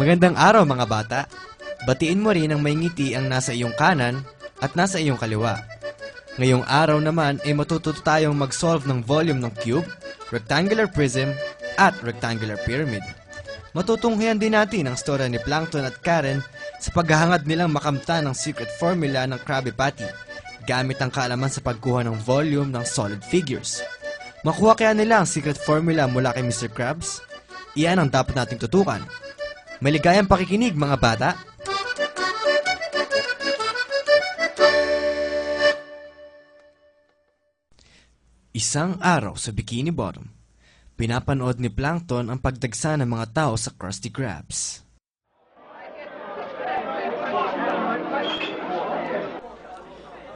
Magandang araw mga bata. Batiin mo rin ang may ngiti ang nasa iyong kanan at nasa iyong kaliwa. Ngayong araw naman ay matututo tayong mag-solve ng volume ng cube, rectangular prism, at rectangular pyramid. Matutunghayan din natin ang storya ni Plankton at Karen sa paghahangad nilang makamta ng secret formula ng Krabby Patty gamit ang kaalaman sa pagkuha ng volume ng solid figures. Makuha kaya nila ang secret formula mula kay Mr. Krabs? Iyan ang dapat nating tutukan. Maligayang pakikinig mga bata! Isang araw sa Bikini Bottom, pinapanood ni Plankton ang pagdagsa ng mga tao sa Krusty Krabs.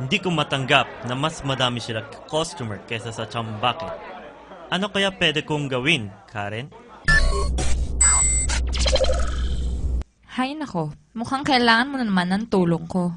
Hindi ko matanggap na mas madami sila customer kesa sa chambaket. Ano kaya pwede kong gawin, Karen? Hay nako, mukhang kailangan mo na naman ng tulong ko.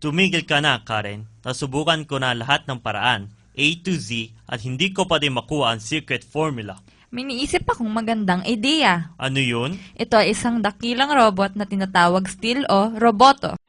Tumigil ka na, Karen. Nasubukan ko na lahat ng paraan, A to Z, at hindi ko pa din makuha ang secret formula. May niisip akong magandang ideya. Ano yun? Ito ay isang dakilang robot na tinatawag Steel o Roboto.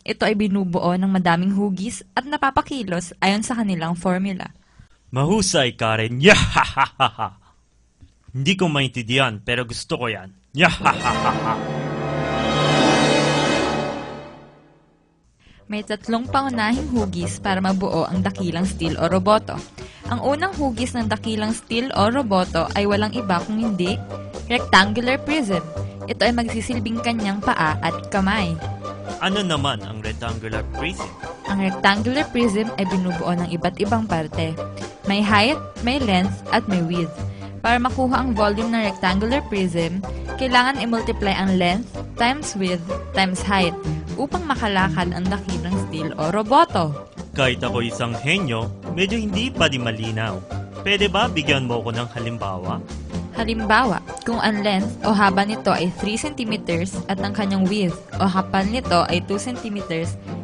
Ito ay binubuo ng madaming hugis at napapakilos ayon sa kanilang formula. Mahusay, Karen. Yahahaha! Hindi ko maintindihan, pero gusto ko yan. Yahahaha! May tatlong pangunahing hugis para mabuo ang dakilang steel o roboto. Ang unang hugis ng dakilang steel o roboto ay walang iba kung hindi rectangular prism. Ito ay magsisilbing kanyang paa at kamay. Ano naman ang rectangular prism? Ang rectangular prism ay binubuo ng iba't ibang parte. May height, may length, at may width. Para makuha ang volume ng rectangular prism, kailangan i-multiply ang length times width times height upang makalakad ang dakilang steel o roboto. Kahit ako isang henyo, medyo hindi pa di malinaw. Pwede ba bigyan mo ko ng halimbawa? Halimbawa, kung ang length o haba nito ay 3 cm at ang kanyang width o kapal nito ay 2 cm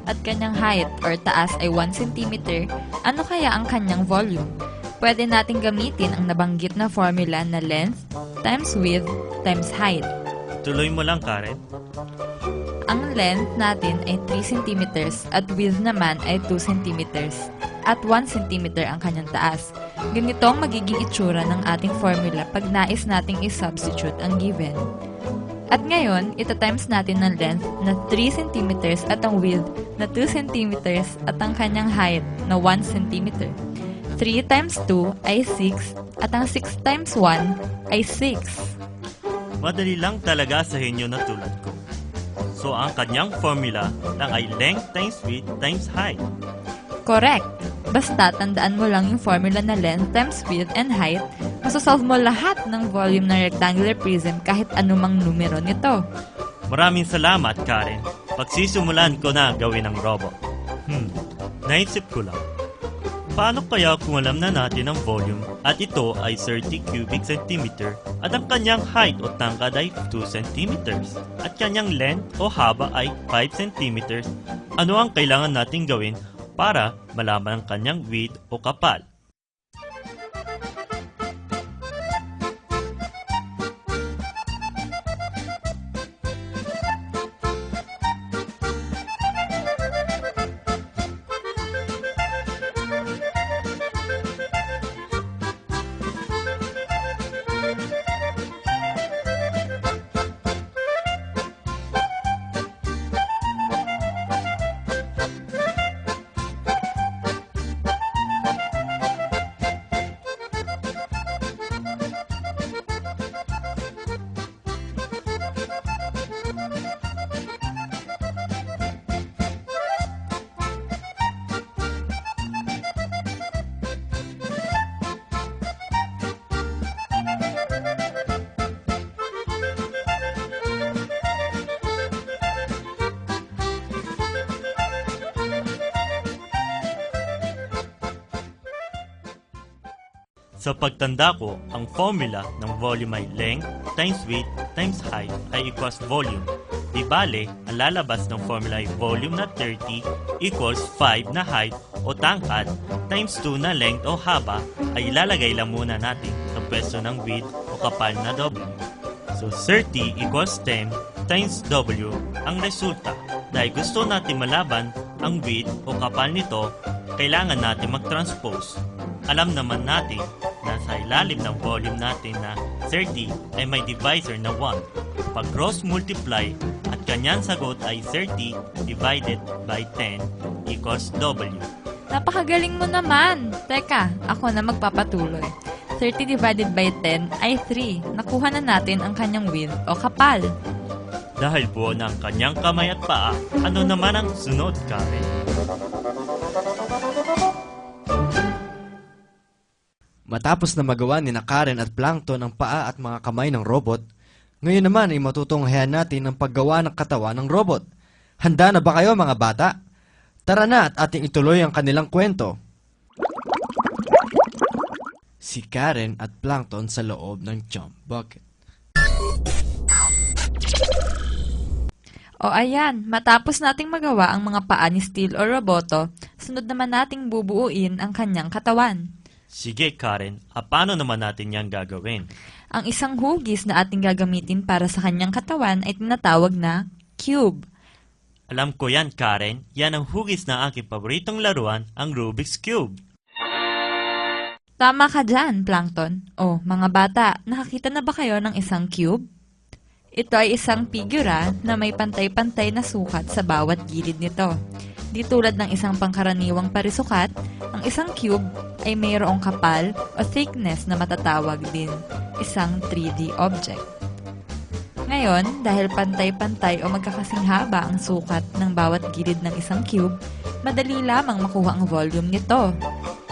at kanyang height or taas ay 1 cm, ano kaya ang kanyang volume? Pwede nating gamitin ang nabanggit na formula na length times width times height. Tuloy mo lang, Karen. Ang length natin ay 3 cm at width naman ay 2 cm at 1 cm ang kanyang taas. Ganito ang magiging itsura ng ating formula pag nais nating i-substitute ang given. At ngayon, ita-times natin ng length na 3 cm at ang width na 2 cm at ang kanyang height na 1 cm. 3 times 2 ay 6 at ang 6 times 1 ay 6. Madali lang talaga sa henyo na tulad ko. So ang kanyang formula lang ay length times width times height. Correct. Basta tandaan mo lang yung formula na length times width and height, masasolve mo lahat ng volume ng rectangular prism kahit anumang numero nito. Maraming salamat, Karen. Pagsisimulan ko na gawin ang robot. Hmm, naisip ko lang. Paano kaya kung alam na natin ang volume at ito ay 30 cubic centimeter at ang kanyang height o tangkad ay 2 centimeters at kanyang length o haba ay 5 centimeters? Ano ang kailangan nating gawin para malaman ang kanyang width o kapal? Sa pagtanda ko, ang formula ng volume ay length times width times height ay equals volume. Di bale, ang lalabas ng formula ay volume na 30 equals 5 na height o tangkad times 2 na length o haba ay ilalagay lang muna natin sa pwesto ng width o kapal na W. So 30 equals 10 times W ang resulta. Dahil gusto natin malaban ang width o kapal nito, kailangan natin mag-transpose. Alam naman natin na sa ilalim ng volume natin na 30 ay may divisor na 1. Pag cross multiply at kanyang sagot ay 30 divided by 10 equals W. Napakagaling mo naman! Teka, ako na magpapatuloy. 30 divided by 10 ay 3. Nakuha na natin ang kanyang width o kapal. Dahil buo ng kanyang kamay at paa, ano naman ang sunod, Karen? Matapos na magawa ni na Karen at Plankton ang paa at mga kamay ng robot, ngayon naman ay matutunghayan natin ang paggawa ng katawan ng robot. Handa na ba kayo mga bata? Tara na at ating ituloy ang kanilang kwento. Si Karen at Plankton sa loob ng jump bucket. O ayan, matapos nating magawa ang mga paa ni Steel o Roboto, sunod naman nating bubuuin ang kanyang katawan. Sige, Karen, ah, paano naman natin yan gagawin? Ang isang hugis na ating gagamitin para sa kanyang katawan ay tinatawag na cube. Alam ko yan, Karen. Yan ang hugis ng aking paboritong laruan, ang Rubik's Cube. Tama ka dyan, Plankton. O, mga bata, nakakita na ba kayo ng isang cube? Ito ay isang figura na may pantay-pantay na sukat sa bawat gilid nito. Di tulad ng isang pangkaraniwang parisukat, ang isang cube ay mayroong kapal o thickness na matatawag din isang 3D object. Ngayon, dahil pantay-pantay o magkakasing haba ang sukat ng bawat gilid ng isang cube, madali lamang makuha ang volume nito.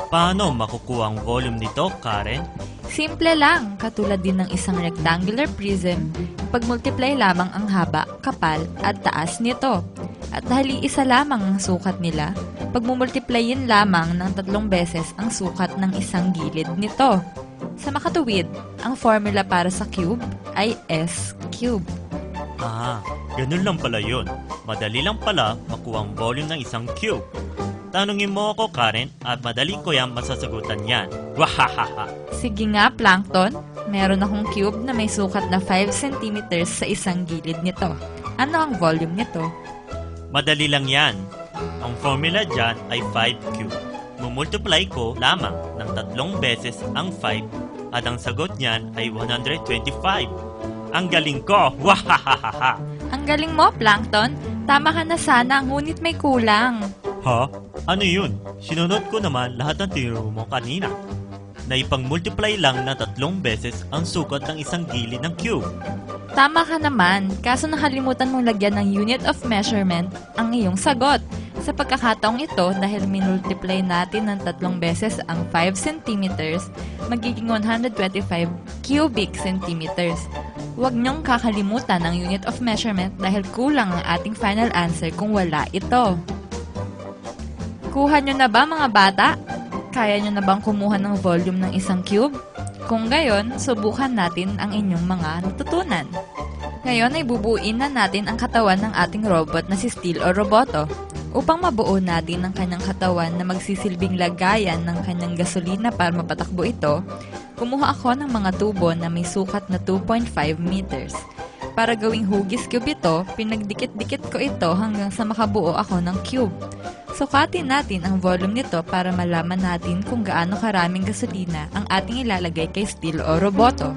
Paano makukuha ang volume nito, Karen? Simple lang, katulad din ng isang rectangular prism, pag-multiply lamang ang haba, kapal, at taas nito. At dahil isa lamang ang sukat nila, pagmumultiplyin lamang ng tatlong beses ang sukat ng isang gilid nito. Sa makatuwid, ang formula para sa cube ay S cube. Ah, ganun lang pala yun. Madali lang pala makuha ang volume ng isang cube. Tanungin mo ako, Karen, at madali ko yan masasagutan yan. Wahahaha! Sige nga, Plankton, meron akong cube na may sukat na 5 cm sa isang gilid nito. Ano ang volume nito? Madali lang yan. Ang formula dyan ay 5 cube. Mumultiply ko lamang ng tatlong beses ang 5 at ang sagot niyan ay 125. Ang galing ko! Wahahaha! Ang galing mo, Plankton. Tama ka na sana, ngunit may kulang. Ha? Ano yun? Sinunod ko naman lahat ng tinuro mo kanina. Na ipang-multiply lang na tatlong beses ang sukat ng isang gilid ng cube. Tama ka naman, kaso nakalimutan mong lagyan ng unit of measurement ang iyong sagot. Sa pagkakataong ito, dahil minultiply natin ng tatlong beses ang 5 cm, magiging 125 cubic centimeters. Huwag niyong kakalimutan ang unit of measurement dahil kulang ang ating final answer kung wala ito. Kuha niyo na ba mga bata? Kaya niyo na bang kumuha ng volume ng isang cube? Kung gayon, subukan natin ang inyong mga natutunan. Ngayon ay bubuin na natin ang katawan ng ating robot na si Steel o Roboto. Upang mabuo natin ang kanyang katawan na magsisilbing lagayan ng kanyang gasolina para mapatakbo ito, kumuha ako ng mga tubo na may sukat na 2.5 meters. Para gawing hugis cube ito, pinagdikit-dikit ko ito hanggang sa makabuo ako ng cube. Sukatin natin ang volume nito para malaman natin kung gaano karaming gasolina ang ating ilalagay kay Steel o Roboto.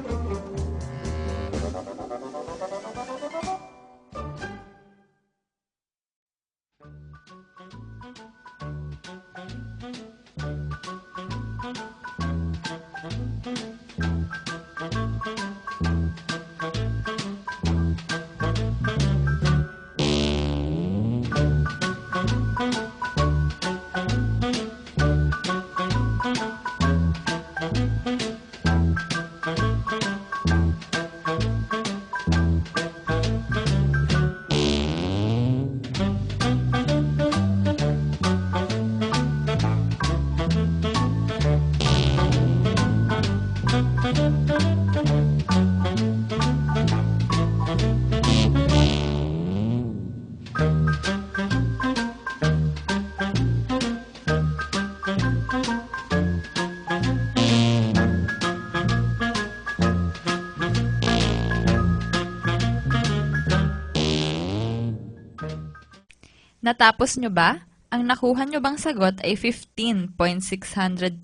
Natapos nyo ba? Ang nakuha nyo bang sagot ay 15.625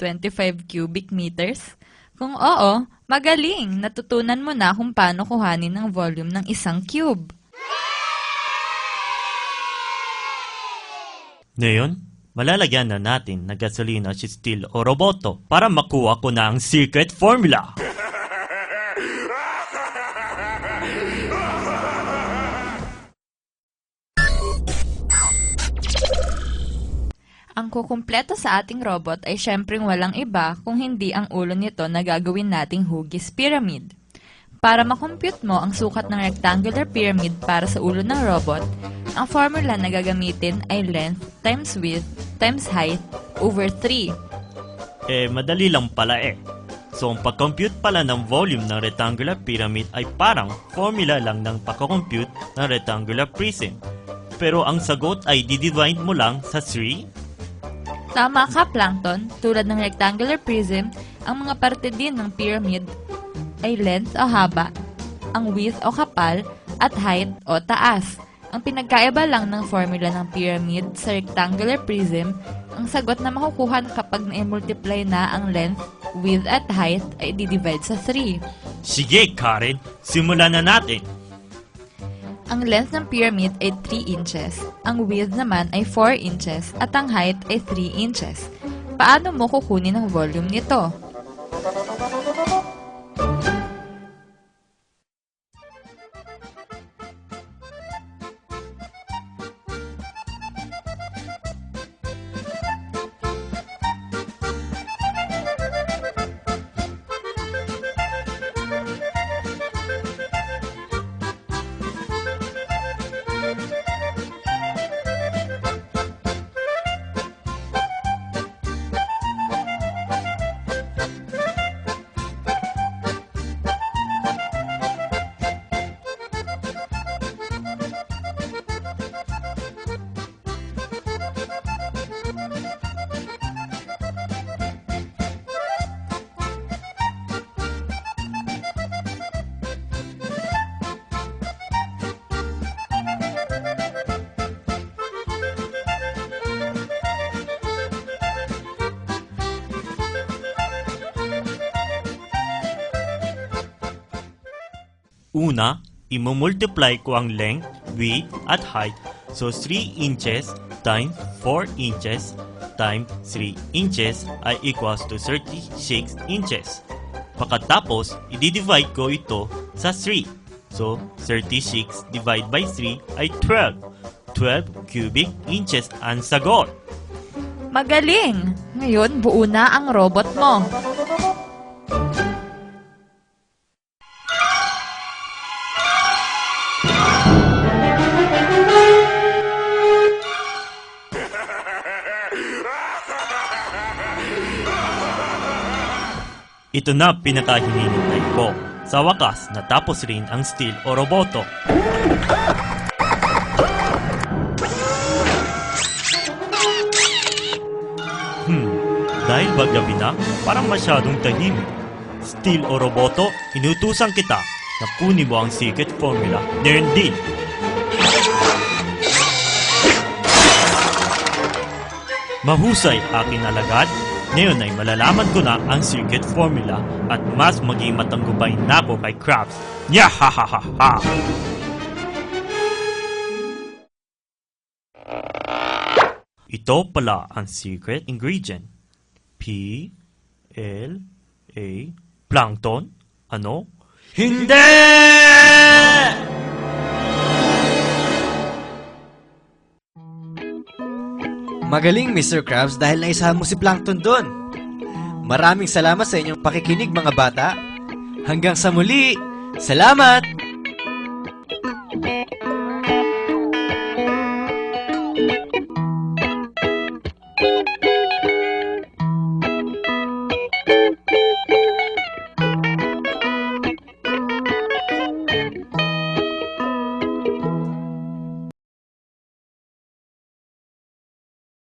cubic meters? Kung oo, magaling! Natutunan mo na kung paano kuhanin ang volume ng isang cube. Ngayon, malalagyan na natin ng gasolina si Steel o Roboto para makuha ko na ang secret formula. Ang kukumpleto sa ating robot ay syempreng walang iba kung hindi ang ulo nito na gagawin nating hugis pyramid. Para makompute mo ang sukat ng rectangular pyramid para sa ulo ng robot, ang formula na gagamitin ay length times width times height over 3. Eh, madali lang pala eh. So, ang pag-compute pala ng volume ng rectangular pyramid ay parang formula lang ng pag-compute ng rectangular prism. Pero ang sagot ay didivide mo lang sa 3? Ka, Plankton. Tulad ng rectangular prism, ang mga parte din ng pyramid ay length o haba, ang width o kapal, at height o taas. Ang pinagkaiba lang ng formula ng pyramid sa rectangular prism, ang sagot na makukuha kapag na-multiply na ang length, width, at height ay di-divide sa 3. Sige, Karen. Simulan na natin. Ang length ng pyramid ay 3 inches, ang width naman ay 4 inches, at ang height ay 3 inches. Paano mo kukunin ang volume nito? Una, imumultiply ko ang length, width, at height. So 3 inches times 4 inches times 3 inches ay equals to 36 inches. Pagkatapos, i-divide ko ito sa 3. So, 36 divided by 3 ay 12. 12 cubic inches ang sagot. Magaling! Ngayon, buo na ang robot mo. Ito na pinakahinihintay ko. Sa wakas, natapos rin ang steel o roboto. Hmm, dahil ba gabi na, parang masyadong tahimik. Steel o roboto, inutusan kita na kunin mo ang secret formula. Ngayon din. Mahusay aking alagad. Ngayon ay malalaman ko na ang secret formula at mas maging matanggubay na ako kay Krabs. Nyahahaha! Ito pala ang secret ingredient. P, L, A, plankton? Ano? Hindi! Magaling, Mr. Krabs, dahil naisahan mo si Plankton doon. Maraming salamat sa inyong pakikinig, mga bata. Hanggang sa muli, salamat!